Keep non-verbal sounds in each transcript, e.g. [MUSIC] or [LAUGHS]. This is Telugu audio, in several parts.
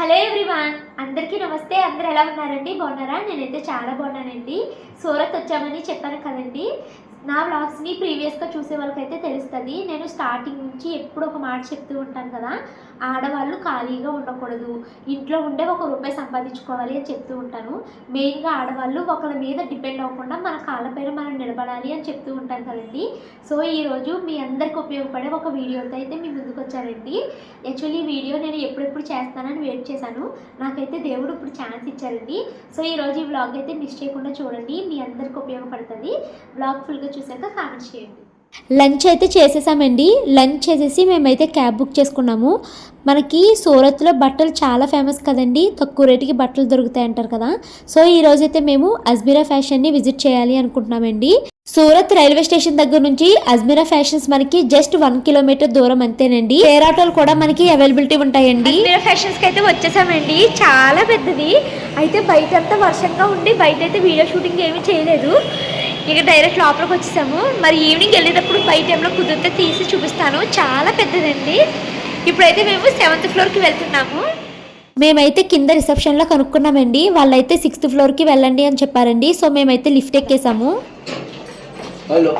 హలో ఎవ్రీవాన్ అందరికీ నమస్తే. అందరు ఎలా ఉన్నారండి? బాగున్నారా? నేనైతే చాలా బాగున్నానండి. సూరత్ వచ్చామని చెప్పాను కదండి. నా వ్లాగ్స్ని ప్రీవియస్గా చూసే వాళ్ళకైతే తెలుస్తుంది. నేను స్టార్టింగ్ నుంచి ఎప్పుడు ఒక మాట చెప్తూ ఉంటాను కదా ఆడవాళ్ళు ఖాళీగా ఉండకూడదు. ఇంట్లో ఉండే ఒక రూపాయి సంపాదించుకోవాలి అని చెప్తూ ఉంటాను. మెయిన్గా ఆడవాళ్ళు ఒకరి మీద డిపెండ్ అవ్వకుండా మన కాళ్ళపైన మనం నిలబడాలి అని చెప్తూ ఉంటాను కదండి. సో ఈరోజు మీ అందరికి ఉపయోగపడే ఒక వీడియోతో అయితే మీ ముందుకు వచ్చానండి. యాక్చువల్లీ ఈ వీడియో నేను ఎప్పుడెప్పుడు చేస్తానని వెయిట్ చేశాను. నాకైతే దేవుడు ఇప్పుడు ఛాన్స్ ఇచ్చారండి. సో ఈరోజు ఈ వ్లాగ్ అయితే మిస్ చేయకుండా చూడండి. మీ అందరికి ఉపయోగపడుతుంది. బ్లాగ్ ఫుల్గా చూసాక కామెంట్ చేయండి. లంచ్ అయితే చేసేసామండి. లంచ్ చేసేసి మేమైతే క్యాబ్ బుక్ చేసుకున్నాము. మనకి సూరత్లో బట్టలు చాలా ఫేమస్ కదండి. తక్కువ రేటుకి బట్టలు దొరుకుతాయి అంటారు కదా. సో ఈ అయితే మేము అజ్మీరా ఫ్యాషన్ని విజిట్ చేయాలి అనుకుంటున్నామండి. సూరత్ రైల్వే స్టేషన్ దగ్గర నుంచి అజ్మీరా ఫ్యాషన్స్ మనకి జస్ట్ వన్ కిలోమీటర్ దూరం అంతేనండి. ఎయిర్ ఆటోలు కూడా మనకి అవైలబిలిటీ ఉంటాయండి. అజ్మీరా ఫ్యాషన్స్కి అయితే వచ్చేసామండి. చాలా పెద్దది. అయితే బయట అంతా వర్షంగా ఉండి బయట అయితే వీడియో షూటింగ్ ఏమీ చేయలేదు. ఇక డైరెక్ట్ లోపలికి వచ్చేసాము. మరి ఈవినింగ్ వెళ్ళేటప్పుడు బయట ఏమైనా కుదిరితే తీసి చూపిస్తాను. చాలా పెద్దదండి. ఇప్పుడైతే మేము సెవెంత్ ఫ్లోర్కి వెళ్తున్నాము. మేమైతే కింద రిసెప్షన్లో కనుక్కున్నామండి. వాళ్ళైతే సిక్స్త్ ఫ్లోర్కి వెళ్ళండి అని చెప్పారండి. సో మేమైతే లిఫ్ట్ ఎక్కేసాము. హలో.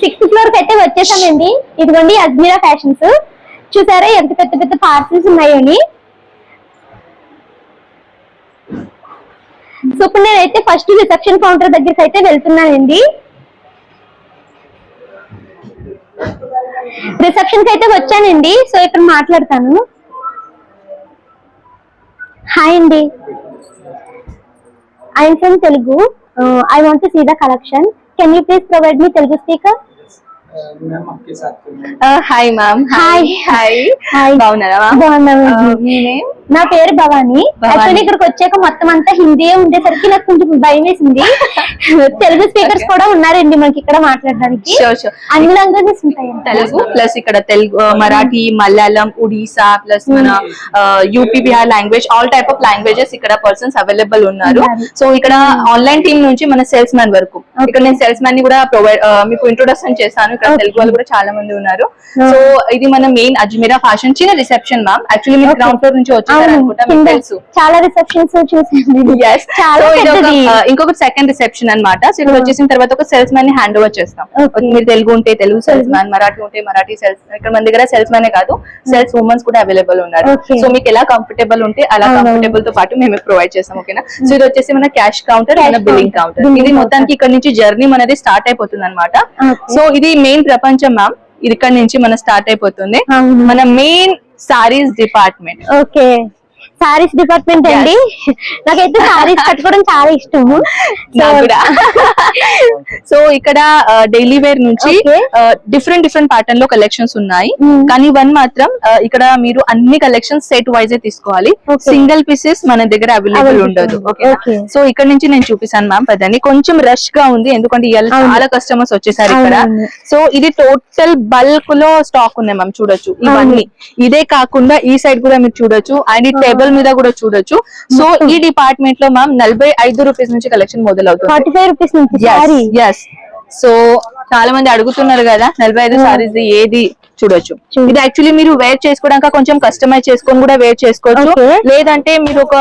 సిక్స్త్ ఫ్లోర్కి అయితే వచ్చేసామండి. ఇదిగోండి అజ్మీరా ఫ్యాషన్స్. చూసారా? ఎంత పెద్ద పెద్ద పార్సల్స్ ఉన్నాయని? సో ఇప్పుడు నేనైతే ఫస్ట్ రిసెప్షన్ కౌంటర్ దగ్గరికి అయితే వెళ్తున్నానండి. రిసెప్షన్కి అయితే వచ్చానండి. సో ఇక్కడ మాట్లాడతాను. హాయ్ అండి. I'm from Telugu I want to see the collection can you please provide me Telugu speaker ma'am आपके साथ में hi ma'am hi hi hi బాగున్నారా మ్యామ్ బాగున్నామండి మీ నేమ్ నా పేరు భవాని యాక్చువల్లీ ఇక్కడికి వచ్చాక మొత్తం అంతా హిందీ ఉండేసరికి నాకు కొంచెం భయం వేసింది [LAUGHS] తెలుగు స్పీకర్స్ కూడా ఉన్నారండి మనకి ఇక్కడ మాట్లాడడానికి షూర్ షూర్ అన్ని లాంగ్వేజెస్ ఉంటాయి తెలుగు ప్లస్ ఇక్కడ తెలుగు ఆ, మరాఠీ మలయాళం ఒడిసా ప్లస్ మన UP Bihar language all type of languages ఇక్కడ పర్సన్స్ అవైలబుల్ ఉన్నారు ఉన్నారు. సో ఇక్కడ ఆన్లైన్ టీమ్ నుంచి మన సేల్స్ మ్యాన్ వరకు ఇక్కడ నేను సేల్స్ మ్యాన్ ని కూడా ప్రొవైడ్ మీకు ఇంట్రొడక్షన్ చేశాను ఇక్కడ. తెలుగు వాళ్ళు కూడా చాలా మంది ఉన్నారు. సో ఇది మన మెయిన్ అజ్మీరా ఫ్యాషన్ చిన్న రిసెప్షన్ మ్యామ్ యాక్చువల్లీ మీరు. గ్రౌండ్ ఫ్లోర్ నుంచి వచ్చారు తెలుసు చాలా రిసెప్షన్స్ ఇంకొక సెకండ్ రిసెప్షన్ అన్నమాట సో ఇక్కడ. వచ్చేసిన తర్వాత ఒక సేల్స్ మ్యాన్ని హ్యాండ్ ఓవర్ చేస్తాం. మీరు తెలుగు ఉంటే తెలుగు సేల్స్ మ్యాన్ మరాఠీ ఉంటే మరాఠీ సేల్స్ ఇక్కడ మన దగ్గర సేల్స్ మ్యానే కాదు సేల్స్ ఉమెన్స్ కూడా అవైలబుల్ ఉన్నారు. సో మీకు ఎలా కంఫర్టబుల్ ఉంటే అలా. కంఫర్టబుల్తో పాటు మేము ప్రొవైడ్ చేస్తాం ఓకేనా సో ఇది వచ్చేసి మన క్యాష్ కౌంటర్ మన బిల్లింగ్. కౌంటర్ ఇది. మొత్తానికి ఇక్కడ నుంచి జర్నీ మనది స్టార్ట్ అయిపోతుంది అనమాట. సో ఇది మెయిన్ ప్రపంచం మ్యామ్ ఇక్కడ నుంచి మన స్టార్ట్ అయిపోతుంది. మన main saris department okay saris department అండి. నాకైతే సారీస్ [LAUGHS] కట్టుకోవడం చాలా ఇష్టము. సో [LAUGHS] ఇక్కడ డైలీ వేర్ నుంచి. డిఫరెంట్ డిఫరెంట్ ప్యాటర్న్లో కలెక్షన్స్ ఉన్నాయి. Mm. కానీ వన్ మాత్రం ఆ, ఇక్కడ మీరు అన్ని కలెక్షన్స్ సెట్ వైజ్ తీసుకోవాలి. సింగిల్ పీసెస్ మన దగ్గర అవైలబుల్ ఉండదు. సో ఇక్కడ నుంచి నేను చూపిస్తాను మ్యామ్ పదండి. కొంచెం రష్గా ఉంది. ఎందుకంటే ఇవాళ. చాలా కస్టమర్స్ వచ్చేసారు ఇక్కడ. సో ఇది టోటల్ బల్క్లో స్టాక్ ఉన్నాయి మ్యామ్ చూడొచ్చు. ఇవన్నీ ఇదే కాకుండా ఈ సైడ్ కూడా మీరు చూడొచ్చు. అండ్ ఈ టేబుల్ మీద కూడా చూడొచ్చు. సో ఈ డిపార్ట్మెంట్లో మ్యామ్ నలభై ఐదు రూపీస్ నుంచి కలెక్షన్ మొదలవుతుంది ఫార్టీ ఫైవ్ రూపీస్ నుంచి సో చాలా మంది అడుగుతున్నారు కదా నలభై ఐదు సారీస్ ఏది చూడొచ్చు. చూడు. ఇది యాక్చువల్లీ మీరు వేర్ చేసుకోవడానికి కొంచెం కస్టమైజ్ చేసుకొని కూడా వేర్ చేసుకోవచ్చు. లేదంటే మీరు ఒక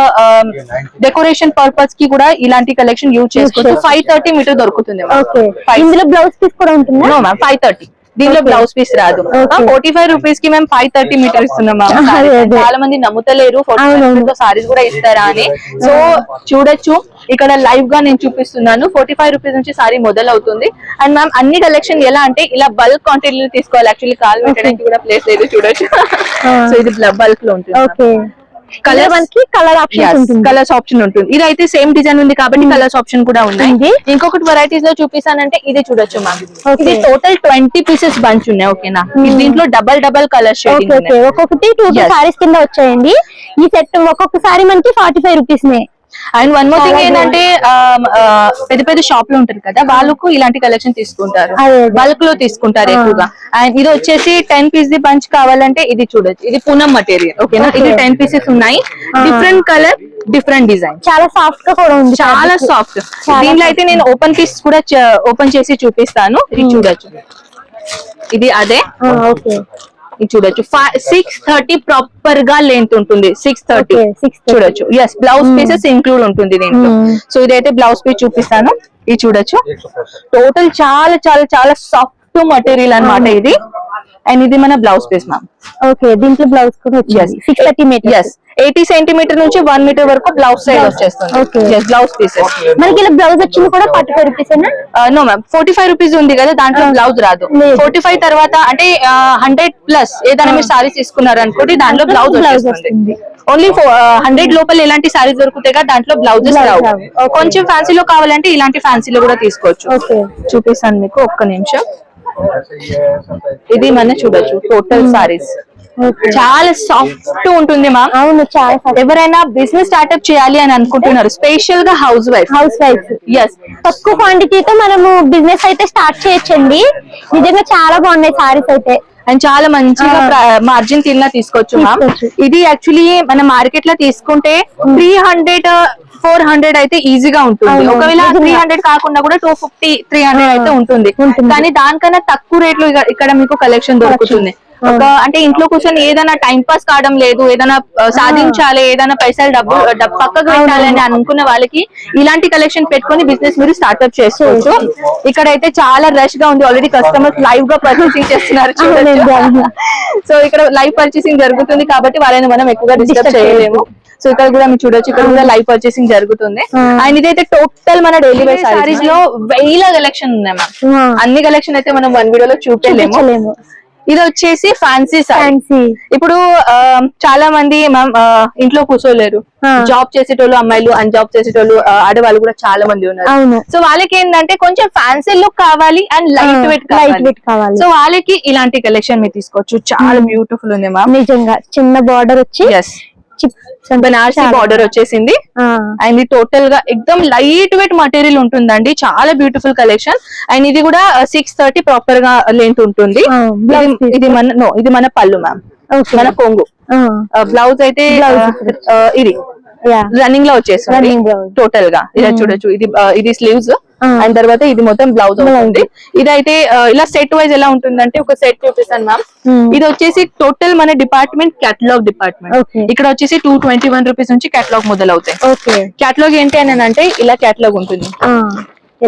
డెకరేషన్ పర్పస్కి కూడా ఇలాంటి కలెక్షన్ యూజ్ చేసుకోవచ్చు. ఫైవ్ థర్టీ మీటర్ దొరుకుతుంది ఇందులో బ్లౌజ్ పీస్ కూడా ఉంటుందా? ఫైవ్ థర్టీ దీనిలో. బ్లౌజ్ పీస్ రాదు. ఫోర్టీ ఫైవ్ రూపీస్కి మేము ఫైవ్ థర్టీ మీటర్ ఇస్తున్నాం. చాలా మంది నమ్ముతలేరు. ఫోర్టీ సారీస్ కూడా ఇస్తారా అని. సో చూడొచ్చు. ఇక్కడ లైవ్గా నేను చూపిస్తున్నాను. ఫోర్టీ ఫైవ్ రూపీస్ నుంచి సారీ మొదలవుతుంది. అండ్ మ్యామ్ అన్ని కలెక్షన్ ఎలా అంటే ఇలా బల్క్ క్వాంటిటీలో తీసుకోవాలి. యాక్చువల్లీ కాల్ పెట్టడానికి కూడా ప్లేస్ లేదు. చూడొచ్చు. [LAUGHS] సో ఇది బల్క్లో ఉంటుంది. ఓకే కలర్ మనకి కలర్ ఆప్షన్ కలర్స్ ఆప్షన్ ఉంటుంది. ఇది అయితే సేమ్ డిజైన్ ఉంది కాబట్టి కలర్స్ ఆప్షన్ కూడా ఉన్నాయి. ఇంకొకటి వెరైటీస్లో చూపిస్తానంటే ఇది చూడొచ్చు మ్యామ్. ఇది టోటల్ ట్వంటీ పీసెస్ బంచ్ ఉన్నాయి ఓకేనా ఇది దీంట్లో double double colour shading okay ఒక్కొక్కటి టూ. సారీస్ కింద వచ్చాయండి. ఈ సెట్ ఒక్కొక్క సారీ మనకి ఫార్టీ ఫైవ్ రూపీస్ నే. అండ్ వన్ మోర్ థింగ్ ఏంటంటే పెద్ద పెద్ద షాప్లో ఉంటారు కదా వాళ్ళకు ఇలాంటి కలెక్షన్ తీసుకుంటారు. బల్క్లో తీసుకుంటారు. ఎక్కువగా. అండ్ ఇది వచ్చేసి టెన్ పీస్ ది బంచ్ కావాలంటే ఇది చూడొచ్చు. ఇది పూనం మటీరియల్ ఓకేనా. ఇది టెన్ పీసెస్ ఉన్నాయి. డిఫరెంట్ కలర్ డిఫరెంట్ డిజైన్ చాలా సాఫ్ట్గా కూడా ఉంది. చాలా. సాఫ్ట్ దీంట్లో అయితే నేను ఓపెన్ పీస్ కూడా ఓపెన్ చేసి చూపిస్తాను. ఇది చూడొచ్చు. ఇది అదే. ఓకే. చూడొచ్చు. సిక్స్ థర్టీ ప్రాపర్గా లెంత్ ఉంటుంది. Six thirty Okay, 630. చూడొచ్చు. ఎస్ బ్లౌజ్ పీసెస్ ఇంక్లూడ్ ఉంటుంది దీంట్లో. Hmm. సో ఇదైతే బ్లౌజ్ పీస్ చూపిస్తాను. ఇది చూడొచ్చు. టోటల్ చాలా చాలా చాలా సాఫ్ట్ మటీరియల్ అన్నమాట ఇది. అండ్ ఇది మన బ్లౌజ్ పీస్ మ్యామ్ ఓకే దీంట్లో బ్లౌజ్ కూడా six thirty meter yes eighty centimeter నుంచి వన్ మీటర్ వరకు బ్లౌజ్ సైజ్. వచ్చేస్తుంది. బ్లౌజ్ పీసెస్ మనకి ఇలా బ్లౌజ్ వచ్చింది కూడా forty five rupees no ma'am forty five rupees ఉంది కదా దాంట్లో బ్లౌజ్ రాదు. ఫోర్టీ ఫైవ్ తర్వాత అంటే హండ్రెడ్ ప్లస్ ఏదైనా మీరు సారీస్ తీసుకున్నారు అనుకోండి దాంట్లో బ్లౌజ్ వస్తుంది. ఓన్లీ హండ్రెడ్ లోపల ఎలాంటి సారీస్ దొరుకుతాయి కదా దాంట్లో బ్లౌజెస్ రావు. కొంచెం ఫ్యాన్సీలో కావాలంటే ఇలాంటి ఫ్యాన్సీలో కూడా తీసుకోవచ్చు. ఓకే చూపిస్తాను మీకు ఒక్క నిమిషం. ఇది మన చూడొచ్చు టోటల్ సారీస్ చాలా సాఫ్ట్ ఉంటుంది మ్యామ్ అవును చాలా ఎవరైనా బిజినెస్ స్టార్ట్అప్ చేయాలి అని అనుకుంటున్నారు స్పెషల్గా housewife house wife yes తక్కువ క్వాంటిటీతో మనము బిజినెస్ అయితే స్టార్ట్ చేయొచ్చండి. నిజంగా చాలా బాగున్నాయి సారీస్ అయితే. అండ్ చాలా మంచిగా మార్జిన్ తిన్నా తీసుకోవచ్చు మ్యామ్ తీసుకోవచ్చు. ఇది యాక్చువల్లీ మన మార్కెట్లో తీసుకుంటే త్రీ హండ్రెడ్ ఫోర్ హండ్రెడ్ అయితే ఈజీగా ఉంటుంది. ఒకవేళ. త్రీ హండ్రెడ్ కాకుండా కూడా టూ ఫిఫ్టీ త్రీ హండ్రెడ్ అయితే ఉంటుంది. కానీ దానికన్నా తక్కువ రేట్లో ఇక- ఇక్కడ మీకు కలెక్షన్ దొరుకుతుంది. ఒక అంటే ఇంట్లో కూర్చొని ఏదైనా టైం పాస్ కావడం లేదు ఏదైనా సాధించాలి ఏదైనా పైసలు డబ్బు డబ్బు పక్కకు పెట్టాలి అని అనుకున్న వాళ్ళకి ఇలాంటి కలెక్షన్ పెట్టుకొని బిజినెస్ మీరు స్టార్ట్అప్ చేసుకోవచ్చు. ఇక్కడ అయితే చాలా రష్గా ఉంది. ఆల్రెడీ కస్టమర్స్ లైవ్గా పర్చేసింగ్ చేస్తున్నారు. సో [LAUGHS] ఇక్కడ లైవ్ పర్చేసింగ్ జరుగుతుంది కాబట్టి వాళ్ళని మనం ఎక్కువగా డిస్టర్బ్ చేయలేము. సో ఇక్కడ కూడా మీరు చూడొచ్చు. ఇక్కడ కూడా లైవ్ పర్చేసింగ్ జరుగుతుంది. అండ్ ఇదైతే టోటల్ మన డైలీ వేర్ సారీస్లో వేల కలెక్షన్ ఉన్నాయి మ్యామ్ అన్ని కలెక్షన్ అయితే మనం వన్ వీడియోలో చూపించలేము. ఇది వచ్చేసి ఫ్యాన్సీ సారీ ఫ్యాన్సీ ఇప్పుడు చాలా మంది మ్యామ్ ఇంట్లో కూర్చోలేరు. జాబ్ చేసేటోళ్ళు అమ్మాయిలు అన్ జాబ్ చేసేటోళ్ళు ఆడవాళ్ళు కూడా చాలా మంది ఉన్నారు. సో వాళ్ళకి ఏంటంటే కొంచెం ఫ్యాన్సీ లుక్ కావాలి and light weight light weight కావాలి. సో వాళ్ళకి ఇలాంటి కలెక్షన్ మీరు తీసుకోవచ్చు. చాలా బ్యూటిఫుల్ ఉంది మ్యామ్ నిజంగా చిన్న బార్డర్ వచ్చి బనారసి బార్డర్ వచ్చేసింది. అండ్ ఇది టోటల్గా ఎక్దమ్ లైట్ వెయిట్ మటీరియల్ ఉంటుందండి. చాలా బ్యూటిఫుల్ కలెక్షన్ అండ్ ఇది కూడా సిక్స్ థర్టీ ప్రాపర్గా లెంత్ ఉంటుంది. ఇది- మన no, ఇది మన పళ్ళు మ్యామ్. మన కొంగు. బ్లౌజ్ అయితే ఇది. రన్నింగ్లో వచ్చేస్తుంది. టోటల్గా. ఇలా చూడొచ్చు. ఇది ఇది స్లీవ్స్. అండ్ తర్వాత ఇది మొత్తం బ్లౌజ్. అవుతుంది. ఇదైతే ఇలా సెట్ వైజ్ ఎలా ఉంటుందంటే ఒక సెట్ చూపిస్తాను మ్యామ్. ఇది వచ్చేసి టోటల్ మన డిపార్ట్మెంట్ కేటలాగ్ డిపార్ట్మెంట్. ఇక్కడ వచ్చేసి టూ ట్వంటీ వన్ రూపీస్ నుంచి కేటలాగ్ మొదలవుతాయి. ఓకే. కేటలాగ్ ఏంటి అని అంటే ఇలా కేటలాగ్ ఉంటుంది.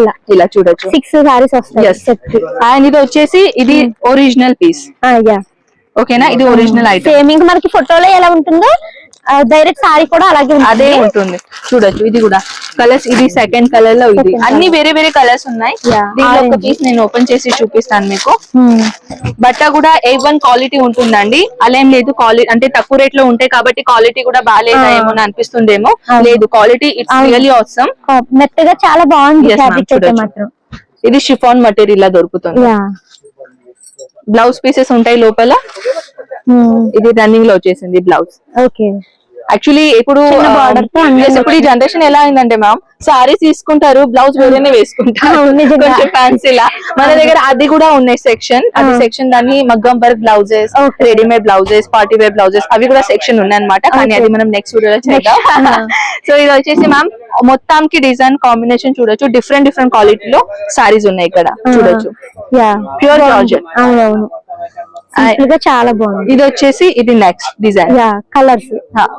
ఇలా. ఇలా చూడొచ్చు. సిక్స్ సారీస్ వస్తాయి. అండ్ ఇది వచ్చేసి ఇది ఒరిజినల్ పీస్ ఓకేనా ఇది ఒరిజినల్ ఐటమ్ మనకి ఫోటోలో ఎలా ఉంటుందో డైరెక్ట్ సారీ కూడా అలాగే. అదే ఉంటుంది. చూడొచ్చు. ఇది కూడా కలర్స్ ఇది సెకండ్ కలర్లో ఇది. అన్ని వేరే వేరే కలర్స్ ఉన్నాయి. దీనిలో ఒక. పీస్ నేను ఓపెన్ చేసి చూపిస్తాను మీకు. Hmm. బట్ట కూడా ఏ వన్ క్వాలిటీ ఉంటుందండి. అలా ఏం లేదు క్వాలిటీ అంటే తక్కువ రేట్లో ఉంటాయి కాబట్టి క్వాలిటీ కూడా బాగాలేదా Ah. ఏమో అని అనిపిస్తుందేమో. అవును. లేదు క్వాలిటీ ఇట్స్. రియలీ అవసరం మెత్తగా చాలా బాగుంది ఇది షిఫాన్ మటీరియల్ లా దొరుకుతుంది. బ్లౌజ్ పీసెస్ ఉంటాయి లోపల. ఇది రన్నింగ్లో వచ్చేసింది బ్లౌజ్ ఓకే యాక్చువల్లీ ఇప్పుడు yes, ఇప్పుడు ఈ జనరేషన్ ఎలా అయిందంటే మ్యామ్ సారీస్ తీసుకుంటారు బ్లౌజ్ వేరేనే వేసుకుంటారు. [LAUGHS] కొంచెం ఫ్యాన్సీలా మన దగ్గర అది కూడా ఉన్నాయి సెక్షన్ అది. సెక్షన్ దాన్ని మగ్గం work blouses. Readymade blouses party wear blouses అవి కూడా సెక్షన్ ఉన్నాయి అనమాట కానీ. అది మనం నెక్స్ట్ వీడియోలో చేద్దాం. సో [LAUGHS] ఇది వచ్చేసి మ్యామ్ మొత్తానికి డిజైన్ కాంబినేషన్ చూడొచ్చు. డిఫరెంట్ డిఫరెంట్ క్వాలిటీలో సారీస్ ఉన్నాయి ఇక్కడ. చూడొచ్చు. Yeah Pure georgette. అవునవును. సింపుల్ చాలా బాగుంది. ఇది వచ్చేసి ఇది నెక్స్ట్ డిజైన్ కలర్స్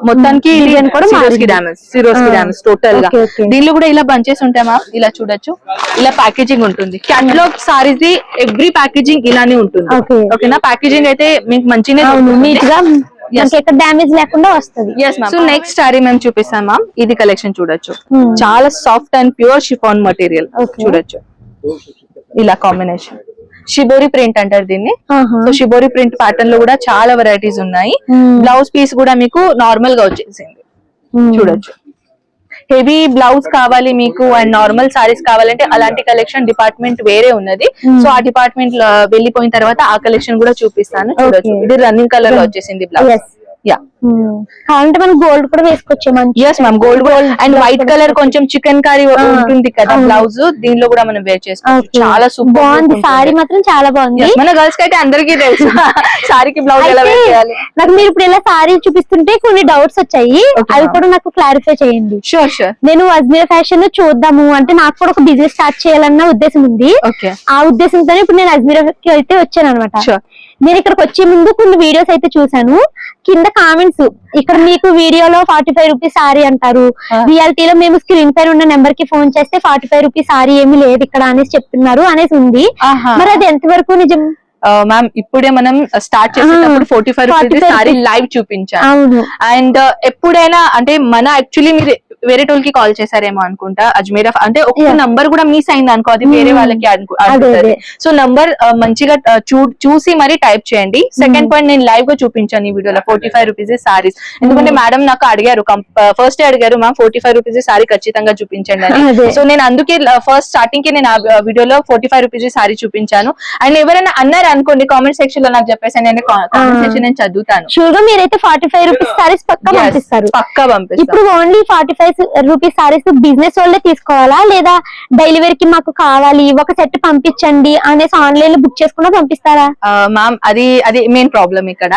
మొత్తానికి Design కూడా సిరోస్కి మారింది. డామేజ్ సిరోస్కి ఆ. డామేజ్ టోటల్గా. దీనిలో కూడా ఇలా బంచెస్ ఉంటాయి మ్యామ్ ఇలా చూడొచ్చు. ఇలా ప్యాకేజింగ్ ఉంటుంది. Catalogue saris the every packaging ఇలానే ఉంటుంది. ఓకేనా ప్యాకేజింగ్ అయితే మీకు మంచిగానే అవును నీట్గా Yes. మనకి ఎక్కడ డ్యామేజ్ లేకుండా వస్తది. సో నెక్స్ట్ సారీ మేము చూపిస్తాం మ్యామ్ ఇది కలెక్షన్ చూడొచ్చు. Hmm. చాలా soft and pure chiffon material. చూడొచ్చు. ఇలా కాంబినేషన్ షిబోరి ప్రింట్ అంటారు దీన్ని. సో షిబోరి ప్రింట్ ప్యాటర్న్లో కూడా చాలా వెరైటీస్ ఉన్నాయి Hmm. బ్లౌజ్ పీస్ కూడా మీకు నార్మల్గా వచ్చేసింది Hmm. చూడొచ్చు హెవీ బ్లౌజ్ కావాలి మీకు అండ్ నార్మల్ సారీస్ కావాలంటే అలాంటి కలెక్షన్ డిపార్ట్మెంట్ వేరే ఉన్నది Hmm. సో ఆ డిపార్ట్మెంట్ వెళ్ళిపోయిన తర్వాత ఆ కలెక్షన్ కూడా చూపిస్తాను చూడొచ్చు. ఇది రన్నింగ్ కలర్లో వచ్చేసింది బ్లౌజ్. యా కావాలంటే మనం గోల్డ్ కూడా వేసుకోవచ్చు yes ma'am gold and white colour కొంచెం చికెన్ కర్రీ ఉంటుంది కదా. బ్లౌజ్ దీనిలో కూడా మనం వేర్ చేసుకోవచ్చు. చాలా సూపర్ బాగుంది. సారీ మాత్రం చాలా బాగుంది. మన గర్ల్స్ అయితే అందరికీ తెలుసు. [LAUGHS] సారీకి బ్లౌజ్ ఎలా చేయాలి? నాకు మీరు ఇప్పుడు ఇలా సారీ చూపిస్తుంటే కొన్ని డౌట్స్ వచ్చాయి. అవి. కూడా నాకు క్లారిఫై చేయండి. షూర్ షూర్ నేను అజ్మీర్ ఫ్యాషన్ చూద్దాము అంటే నాకు కూడా ఒక బిజినెస్ స్టార్ట్ చేయాలన్న ఉద్దేశం ఉంది. ఆ ఉద్దేశంతోనే ఇప్పుడు నేను అజ్మీర్కి అయితే వచ్చాను అనమాట. నేను ఇక్కడికి వచ్చే ముందు కొన్ని వీడియోస్ అయితే చూసాను కింద కామెంట్స్. ఇక్కడ మీకు వీడియోలో ఫార్టీ ఫైవ్ రూపీస్ సారీ అంటారు. రియాలిటీలో మేము స్క్రీన్ పైన ఉన్న నెంబర్కి ఫోన్ చేస్తే ఫార్టీ ఫైవ్ రూపీస్ సారీ ఏమీ లేదు ఇక్కడ అనేసి చెప్తున్నారు అనేసి ఉంది. మరి అది ఎంతవరకు నిజం? మ్యామ్ ఇప్పుడే మనం స్టార్ట్ చేసేటప్పుడు forty five 45 rupees sari. Live అవును. అండ్ ఎప్పుడైనా అంటే మన యాక్చువల్లీ మీరు వేరే టోల్కి కాల్ చేశారేమో అనుకుంటా అజ్మీర్ అంటే Yeah. నంబర్ కూడా మిస్ అయింది అనుకో అది వేరే Hmm. వాళ్ళకి అనుకుంటది. సో నంబర్ మంచిగా uh, చూసి మరి టైప్ చేయండి. సెకండ్ పాయింట్ నేను లైవ్గా చూపించాను ఈ వీడియోలో ఫోర్టీ ఫైవ్ రూపీస్ సారీస్ ఎందుకంటే మేడం నాకు అడిగారు ఫస్ట్ అడిగారు ma'am forty five rupees sari ఖచ్చితంగా చూపించండి అని. సో నేను అందుకే ఫస్ట్ స్టార్టింగ్కి నేను ఆ వీడియోలో ఫోర్టీ ఫైవ్ రూపీస్ సారీ చూపించాను. అండ్ ఎవరైనా అన్నారు అనుకోండి కామెంట్ సెక్షన్లో నాకు చెప్పేసి నేను కామెంట్ Ah. సెక్షన్ నేను చదువుతాను. షూర్గా మీరైతే ఫార్టీ ఫైవ్ రూపీస్ సారీస్ పక్కా పంపిస్తారు. పక్కా పంపిస్తాను ఇప్పుడు only forty five rupees saris business వాళ్ళే తీసుకోవాలా లేదా డైలీ వేర్కి మాకు కావాలి ఒక సెట్ పంపించండి అనేసి ఆన్లైన్లో బుక్ చేసుకున్నా పంపిస్తారా మ్యామ్ అది అది మెయిన్ ప్రాబ్లం ఇక్కడ.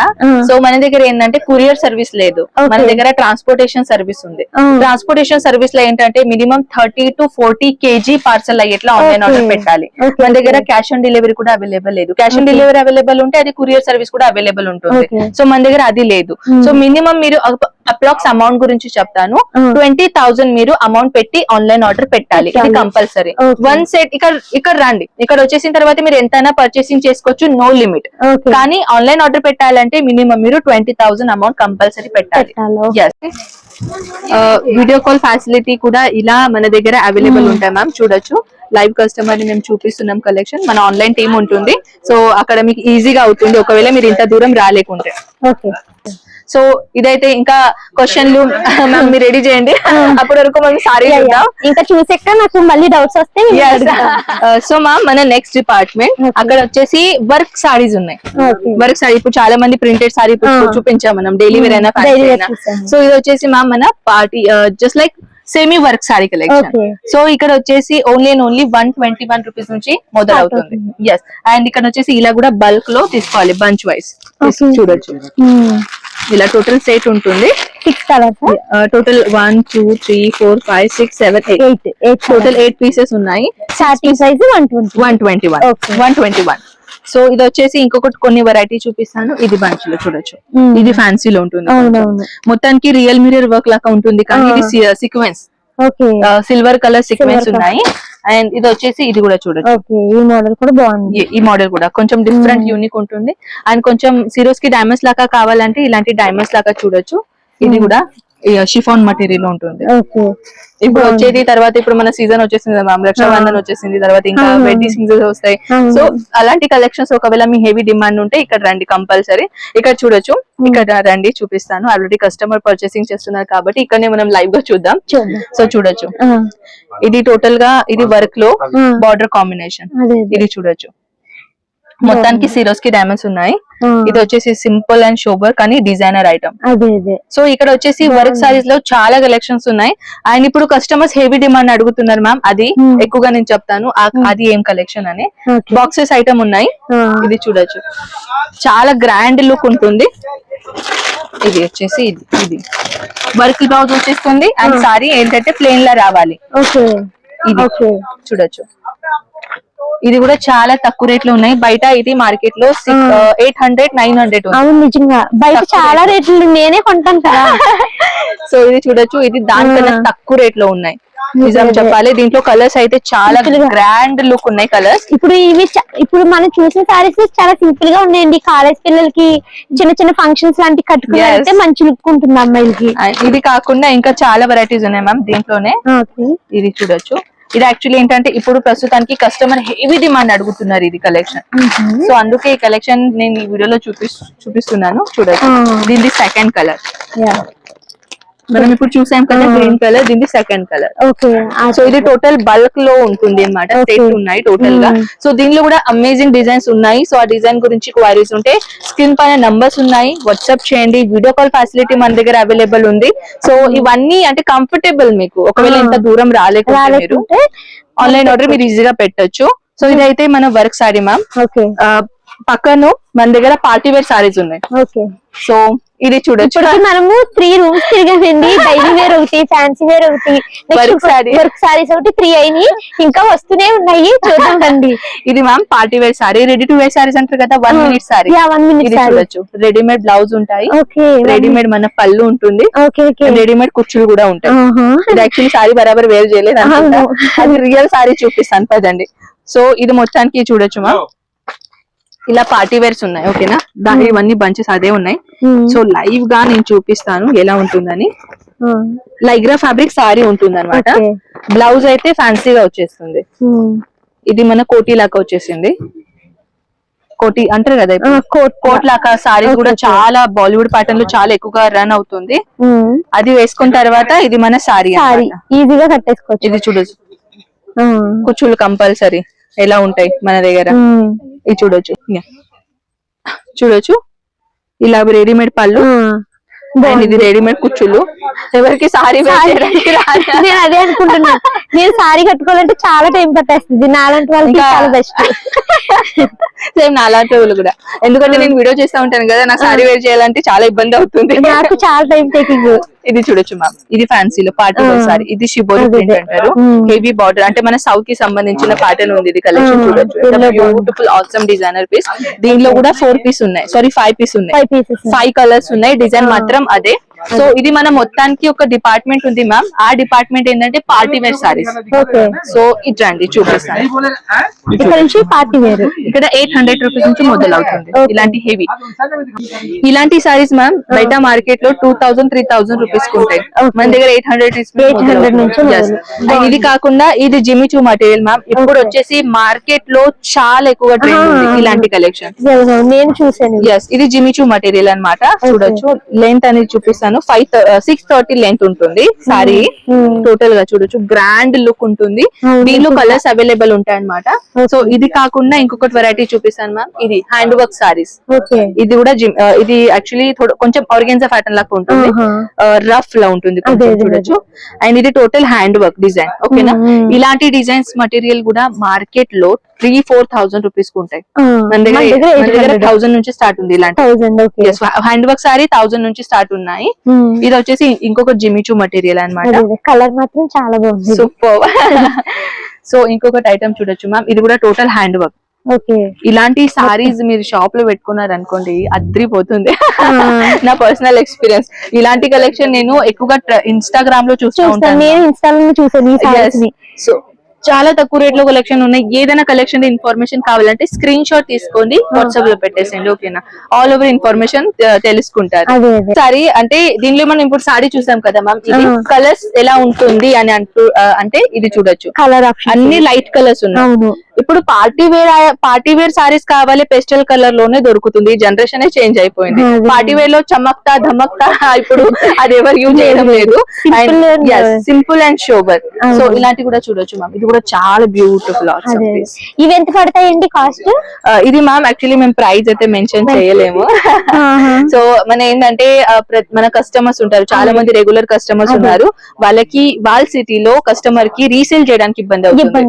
సో మన దగ్గర ఏంటంటే కొరియర్ సర్వీస్ లేదు. మన దగ్గర ట్రాన్స్పోర్టేషన్ సర్వీస్ ఉంది. ట్రాన్స్పోర్టేషన్ సర్వీస్లో ఏంటంటే minimum thirty to forty KG parcel అయ్యేట్లా online. Order పెట్టాలి మన దగ్గర. క్యాష్ ఆన్ డెలివరీ కూడా అవైలబుల్ లేదు క్యాష్ ఆన్. డెలివరీ అవైలబుల్ ఉంటే అది కొరియర్ సర్వీస్ కూడా అవైలబుల్ ఉంటుంది. సో మన దగ్గర అది లేదు Hmm. సో మినిమం మీరు అప్రాక్స్ అమౌంట్ గురించి చెప్తాను. ట్వంటీ థౌసండ్ మీరు అమౌంట్ పెట్టి ఆన్లైన్ ఆర్డర్ పెట్టాలి. ఇది. కంపల్సరీ. వన్ సెట్ ఇక్కడ ఇక్కడ రండి. ఇక్కడ వచ్చేసిన తర్వాత మీరు ఎంతైనా పర్చేసింగ్ చేసుకోవచ్చు నో లిమిట్ కానీ ఆన్లైన్ ఆర్డర్ పెట్టాలంటే మినిమం మీరు ట్వంటీ థౌసండ్ అమౌంట్ కంపల్సరీ పెట్టాలి. వీడియో కాల్ ఫెసిలిటీ కూడా ఇలా మన దగ్గర అవైలబుల్ ఉంటాయి మ్యామ్ చూడొచ్చు. లైవ్ కస్టమర్ని మేము చూపిస్తున్నాం కలెక్షన్ మన ఆన్లైన్ టీమ్ ఉంటుంది. సో అక్కడ మీకు ఈజీగా అవుతుంది. ఒకవేళ మీరు ఇంత దూరం రాలేకుంటే. ఓకే. సో ఇదైతే ఇంకా క్వశ్చన్లు మ్యామ్ [LAUGHS] మీరు రెడీ చేయండి అప్పటి వరకు మనం సారీ చూద్దాం ఇంకా చూసాక నాకు మళ్ళీ డౌట్స్ వస్తే. సో మ్యామ్ [LAUGHS] మన నెక్స్ట్ డిపార్ట్మెంట్. అక్కడ వచ్చేసి వర్క్ సారీస్ ఉన్నాయి. వర్క్ సారీ ఇప్పుడు చాలా మంది ప్రింటెడ్ సారీ. చూపించాం మనం డైలీ వేర్ అయినా Hmm. Wear అయినా. సో ఇది వచ్చేసి మ్యామ్ మన party just like semi work sari collection. So ఇక్కడ వచ్చేసి only and only one twenty one rupees నుంచి మొదలవుతుంది ఎస్ అండ్ ఇక్కడ వచ్చేసి ఇలా కూడా బల్క్లో తీసుకోవాలి బంచ్ వైస్. చూడొచ్చు ఇలా టోటల్ సెట్ ఉంటుంది. Six colours total one two three four five six seven eight eight total eight pieces ఉన్నాయి. Starting price one twenty one twenty one. One twenty one so ఇది వచ్చేసి ఇంకొకటి కొన్ని వెరైటీ చూపిస్తాను. ఇది బంచ్లో చూడొచ్చు. Hmm. ఇది ఫ్యాన్సీలో ఉంటుంది. అవునవును. మొత్తానికి రియల్ మిరర్ వర్క్ లాగా ఉంటుంది. కానీ. ఇది సీక్వెన్స్ సిల్వర్ కలర్ సీక్వెన్స్ ఉన్నాయి. అండ్ ఇది వచ్చేసి ఇది కూడా చూడొచ్చు. ఈ మోడల్ కూడా బాగుంది. ఈ- మోడల్ కూడా కొంచెం డిఫరెంట్ Hmm. యూనిక్ ఉంటుంది. అండ్ కొంచెం సిరోస్కి డైమండ్స్ లాగా కావాలంటే ఇలాంటి డైమండ్స్ లాగా చూడొచ్చు. ఇది Hmm. కూడా షిఫాన్ మటీరియల్ ఉంటుంది. ఓకే. ఇప్పుడు. వచ్చేది తర్వాత ఇప్పుడు మన సీజన్ వచ్చేసింది మ్యామ్ రక్షాబంధన్ వచ్చేసింది తర్వాత ఇంకా. వెడ్డింగ్ సీజన్ వస్తాయి. సో అలాంటి కలెక్షన్స్ ఒకవేళ మీ హెవీ డిమాండ్ ఉంటే ఇక్కడ రండి కంపల్సరీ ఇక్కడ చూడొచ్చు. ఇక్కడ రండి చూపిస్తాను. ఆల్రెడీ కస్టమర్ పర్చేసింగ్ చేస్తున్నారు కాబట్టి ఇక్కడనే మనం లైవ్గా చూద్దాం. సో చూడొచ్చు. ఇది టోటల్గా ఇది వర్క్లో. Border combination. ఇది చూడొచ్చు. మొత్తానికి సిరోస్కి డైమండ్స్ ఉన్నాయి. ఇది వచ్చేసి సింపుల్ అండ్ షోబర్ కానీ డిజైనర్ ఐటమ్ సో ఇక్కడ వచ్చేసి వర్క్ సారీస్లో చాలా కలెక్షన్స్ ఉన్నాయి. అండ్ ఇప్పుడు కస్టమర్స్ హెవీ డిమాండ్ అడుగుతున్నారు మ్యామ్ అది Hmm. ఎక్కువగా నేను చెప్తాను. Hmm. అది ఏం కలెక్షన్ అని. బాక్సెస్ ఐటమ్ ఉన్నాయి. ఇది చూడొచ్చు. చాలా గ్రాండ్ లుక్ ఉంటుంది. ఇది వచ్చేసి ఇది ఇది. వర్క్ బ్లౌజ్ వచ్చేస్తుంది. అండ్. సారీ ఏంటంటే ప్లేన్ లా రావాలి. ఇది చూడొచ్చు. ఇది కూడా చాలా తక్కువ రేట్లో ఉన్నాయి. బయట ఇది మార్కెట్లో. ఎయిట్ హండ్రెడ్ నైన్ హండ్రెడ్ అవును నిజంగా. బయట చాలా రేట్లు. నేనే కొంటాను కదా. [LAUGHS] సో ఇది చూడొచ్చు. ఇది దానికన్నా. తక్కువ రేట్లో ఉన్నాయి నిజం. చెప్పాలి. దీంట్లో కలర్స్ అయితే చాలా. గ్రాండ్ లుక్ ఉన్నాయి కలర్స్ ఇప్పుడు ఇవి ఇప్పుడు మనం చూసిన సారీస్ చాలా సింపుల్గా ఉన్నాయండి. కాలేజ్ పిల్లలకి చిన్న చిన్న ఫంక్షన్స్ లాంటి. వెళ్తే మంచి లుక్ ఉంటుంది అమ్మాయిలకి. ఇది కాకుండా ఇంకా చాలా వెరైటీస్ ఉన్నాయి మ్యామ్ దీంట్లోనే. ఇది చూడొచ్చు. ఇది యాక్చువల్లీ ఏంటంటే ఇప్పుడు ప్రస్తుతానికి కస్టమర్ హెవీ డిమాండ్ అడుగుతున్నారు ఇది కలెక్షన్ సో అందుకే ఈ కలెక్షన్ నేను ఈ వీడియోలో చూపి చూపిస్తున్నాను. చూడొచ్చు Ah. దీనిది సెకండ్ కలర్ మనం ఇప్పుడు చూసాం కదా గ్రీన్ కలర్ దీనికి సెకండ్ కలర్ ఓకే. సో ఇది టోటల్ బల్క్లో ఉంటుంది అనమాట Okay. సెట్ ఉన్నాయి టోటల్గా. సో దీనిలో కూడా అమేజింగ్ డిజైన్స్ ఉన్నాయి. సో ఆ డిజైన్ గురించి క్వైరీస్ ఉంటే స్క్రీన్ పైన నంబర్స్ ఉన్నాయి. వాట్సాప్ చేయండి. వీడియో కాల్ ఫెసిలిటీ మన దగ్గర అవైలబుల్ ఉంది. సో ఇవన్నీ అంటే కంఫర్టబుల్ మీకు. ఒకవేళ. ఇంత దూరం మీరు రాలేకుంటే ఆన్లైన్ ఆర్డర్ మీరు ఈజీగా పెట్టొచ్చు. సో ఇదైతే మన వర్క్ సారీ మ్యామ్ ఓకే. పక్కన మన దగ్గర పార్టీ వేర్ సారీస్ ఉన్నాయి. ఓకే. సో ఇది చూడొచ్చు. మనము త్రీ రూమ్స్ తిరిగామండి. డైలీ వేర్ ఒకటి ఫ్యాన్సీ వేర్ ఒకటి. వర్క్ సారీస్ ఒకటి త్రీ అయినాయి. ఇంకా వస్తూనే ఉన్నాయి. చూద్దామండి. [LAUGHS] ఇది ma'am party wear sari ready to wear saris అంటారు కదా one minute sorry one minute ఇది సారీ చూడొచ్చు. రెడీమేడ్ బ్లౌజ్ ఉంటాయి. ఓకే రెడీమేడ్ మన పళ్ళు ఉంటుంది. ఓకే ఓకే రెడీమేడ్ కుర్చీలు కూడా ఉంటాయి. ఆహా. ఇది యాక్చువల్లీ సారీ బరాబర్ వేర్ చేయలేదు. అవును. అది రియల్ సారీ చూపిస్తాను. పదండి. సో ఇది మొత్తానికి చూడొచ్చు మా ఇలా పార్టీ వేర్స్ ఉన్నాయి ఓకేనా దాని ఇవన్నీ బంచెస్ అదే ఉన్నాయి. సో లైవ్గా నేను చూపిస్తాను ఎలా ఉంటుందని. లైగ్రా ఫ్యాబ్రిక్ సారీ ఉంటుంది అనమాట. బ్లౌజ్ అయితే ఫ్యాన్సీగా వచ్చేస్తుంది. ఇది మన కోటి లాగా వచ్చేసింది కోటి అంటారు కదా. కోట్ లాగా సారీ కూడా. చాలా బాలీవుడ్ ప్యాటర్న్లో చాలా ఎక్కువగా రన్ అవుతుంది. అది వేసుకున్న తర్వాత ఇది మన సారీ ఈజీగా కట్టేసుకోవచ్చు ఇది చూడొచ్చు. కుచ్చులు కంపల్సరీ ఎలా ఉంటాయి మన దగ్గర. ఇది చూడొచ్చు. చూడొచ్చు. ఇలా రెడీమేడ్ పళ్ళు. ఇది రెడీమేడ్ కుచ్చులు. ఎవరికి సారీ నేను అదే అనుకుంటున్నా. నేను సారీ కట్టుకోవాలంటే చాలా టైం పట్టేస్తుంది. నాలాంటి వాళ్ళకి చాలా బెస్ట్. సేమ్ నాలాంటి వాళ్ళు కూడా. ఎందుకంటే నేను వీడియో చేస్తా ఉంటాను కదా నా సారీ వేర్ చేయాలంటే చాలా ఇబ్బంది అవుతుంది. నాకు చాలా టైం టేకింగ్. ఇది చూడొచ్చు మ్యామ్ ఇది ఫ్యాన్సీలో ఆ. సారీ ఇది షిబోరి ప్రింట్. అంటారు. హెవీ బార్డర్ అంటే మన సౌత్కి సంబంధించిన ప్యాటర్న్ ఉంది ఇది కలెక్షన్ చూడొచ్చు. బ్యూటిఫుల్ ఆసమ్ డిజైనర్ పీస్ దీనిలో కూడా ఫోర్ పీస్ ఉన్నాయి. సారీ ఫైవ్ పీస్ ఉన్నాయి. ఫైవ్ కలర్స్ ఉన్నాయి. డిజైన్. మాత్రం అదే. సో ఇది మన మొత్తానికి ఒక డిపార్ట్మెంట్ ఉంది మ్యామ్. ఆ డిపార్ట్మెంట్ ఏంటంటే party wear saris. Okay. So ఇట్రండి చూపిస్తాను. ఇక్కడ నుంచి పార్టీ వేరు. ఇక్కడ ఎయిట్ హండ్రెడ్ రూపీస్ నుంచి మొదలవుతుంది. ఇలాంటి హెవీ. ఇలాంటి సారీస్ మ్యామ్ బయట మార్కెట్లో two thousand three thousand rupees ఉంటాయి. మన దగ్గర ఎయిట్ హండ్రెడ్ 800 నుంచి మొదలు. ఇది కాకుండా ఇది జిమిచూ మటీరియల్ మ్యామ్. ఇప్పుడు. వచ్చేసి మార్కెట్లో చాలా ఎక్కువ ట్రెండ్. ఇలాంటి కలెక్షన్ నేను చూసాను ఇది. జిమిచూ మటీరియల్ అన్నమాట. చూడొచ్చు. లెంత్ అనేది చూపిస్తాను ఫైవ్ సిక్స్ థర్టీ లెంత్ ఉంటుంది సారీ Hmm. టోటల్గా చూడొచ్చు. గ్రాండ్ లుక్ ఉంటుంది. అవును, దీనిలో. కలర్స్ అవైలబుల్ ఉంటాయి అనమాట సో ఇది కాకుండా ఇంకొకటి వెరైటీ చూపిస్తాను మ్యామ్ ఇది హ్యాండ్ వర్క్ సారీస్ ఇది కూడా జిమ్ ఆ, ఇది యాక్చువల్లీ కొంచెం ఆర్గెన్జా ప్యాటర్న్ లాగా ఉంటుంది. రఫ్ లా ఉంటుంది అదే, కొంచెం అదే, చూడొచ్చు. అండ్ ఇది టోటల్ హ్యాండ్ వర్క్ డిజైన్ ఓకేనా. ఇలాంటి డిజైన్స్ మటీరియల్ కూడా మార్కెట్లో త్రీ ఫోర్ థౌసండ్ రూపీస్ ఉంటాయి. మన దగ్గర థౌసండ్ నుంచి స్టార్ట్ ఉంది ఇలాంటి. హ్యాండ్ వర్క్ సారీ థౌసండ్ నుంచి స్టార్ట్ ఉన్నాయి. ఇది వచ్చేసి ఇంకొక జిమిచూ మటీరియల్ అన్నమాట. కలర్ మాత్రం చాలా బాగుంది. సూపర్ సో [LAUGHS] ఇంకొకటి ఐటమ్ చూడొచ్చు మ్యామ్ ఇది కూడా టోటల్ హ్యాండ్ వర్క్ ఓకే ఇలాంటి సారీస్ మీరు షాప్లో పెట్టుకున్నారు అనుకోండి అద్రిపోతుంది. ఆ. [LAUGHS] నా పర్సనల్ ఎక్స్పీరియన్స్ ఇలాంటి కలెక్షన్ నేను ఎక్కువగా ఇన్స్టాగ్రామ్లో చూస్తూ చూస్తాను ఉంటాను నేను చూసాను సో చాలా తక్కువ రేట్లో కలెక్షన్ ఉన్నాయి. ఏదైనా కలెక్షన్ ఇన్ఫర్మేషన్ కావాలంటే స్క్రీన్ షాట్ తీసుకోండి వాట్సాప్లో పెట్టేసేయండి ఓకేనా? ఆల్ ఓవర్ ఇన్ఫర్మేషన్ తెలుసుకుంటారు. సారీ అంటే దీనిలో మనం ఇప్పుడు సారీ చూసాం కదా మ్యామ్ ఇది. కలర్స్ ఎలా ఉంటుంది అని అంటూ అంటే ఇది చూడొచ్చు. కలర్ అన్ని లైట్ కలర్స్ ఉన్నాయి. ఇప్పుడు party wear party wear sarees కావాలి పెస్టల్ కలర్లోనే దొరుకుతుంది. జనరేషన్ చేంజ్ అయిపోయింది. పార్టీ వేర్లో చమక్తా ధమక్తా [LAUGHS] ఇప్పుడు అది ఎవరు యూజ్ చేయడం లేదు. Simple and sober. సో ఇలాంటి కూడా చూడొచ్చు మ్యామ్ ఇది కూడా చాలా బ్యూటిఫుల్ ఇవి ఎంత పడతాయండి కాస్ట్ ఇది మ్యామ్ యాక్చువల్లీ మేము ప్రైస్ అయితే మెన్షన్ చేయలేము. సో [LAUGHS] మన ఏంటంటే మన కస్టమర్స్ ఉంటారు. చాలా మంది రెగ్యులర్ కస్టమర్స్. ఉన్నారు. వాళ్ళకి వాళ్ళ సిటీలో కస్టమర్కి రీసేల్ చేయడానికి ఇబ్బంది అవుతుంది.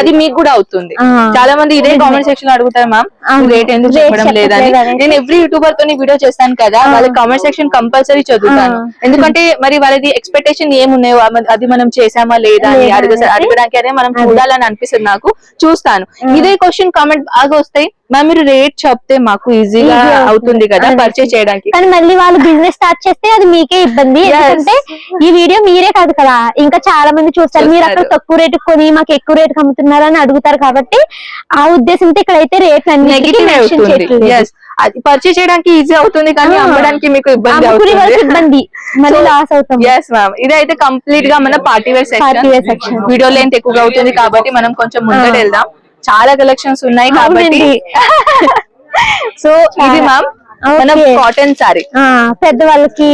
అది మీకు కూడా అవుతుంది ఆ. చాలా మంది ఇదే. కామెంట్ సెక్షన్లో అడుగుతారు మ్యామ్. రేట్ ఎందుకు చెప్పడం లేదని. నేను ఎవ్రీ యూట్యూబర్తో వీడియో చేస్తాను కదా. వాళ్ళ కామెంట్ సెక్షన్ కంపల్సరీ చదువుతాను. ఎందుకంటే మరి వాళ్ళది ఎక్స్పెక్టేషన్ ఏమున్నాయో అది మనం చేసామా లేదా అని. అడగడానికి అదే మనం. చూడాలని అనిపిస్తుంది నాకు చూస్తాను. ఇదే క్వశ్చన్ కామెంట్ బాగా వస్తాయి మ్యామ్ మీరు రేట్ చెప్తే మాకు ఈజీగా అవుతుంది. అవుతుంది కదా అదే. పర్చేజ్ చేయడానికి కానీ మళ్ళీ వాళ్ళు బిజినెస్ స్టార్ట్ చేస్తే అది మీకే ఇబ్బంది. ఎందుకంటే ఈ వీడియో మీరే కాదు కదా ఇంకా చాలా మంది చూస్తారు మీరు అక్కడ. తక్కువ రేటు కొని మాకు ఎక్కువ రేటు అమ్ముతున్నారు అని అడుగుతారు కాబట్టి ఆ ఉద్దేశంతో ఇక్కడైతే రేట్లు అన్ని అవుతుంది అది పర్చేజ్ చేయడానికి ఈజీ అవుతుంది కానీ. అమ్మడానికి మీకు ఇబ్బంది అవుతుంది ఇబ్బంది లాస్ అవుతాం ఎస్ మ్యామ్ ఇదైతే కంప్లీట్గా మన party wear section. Video length ఎక్కువగా అవుతుంది కాబట్టి మనం కొంచెం ముందట ఆ. వెళ్దాం చాలా కలెక్షన్స్ ఉన్నాయి కాబట్టి. సో ఇది మ్యామ్ మన. కాటన్ సారీ పెద్దవాళ్ళకి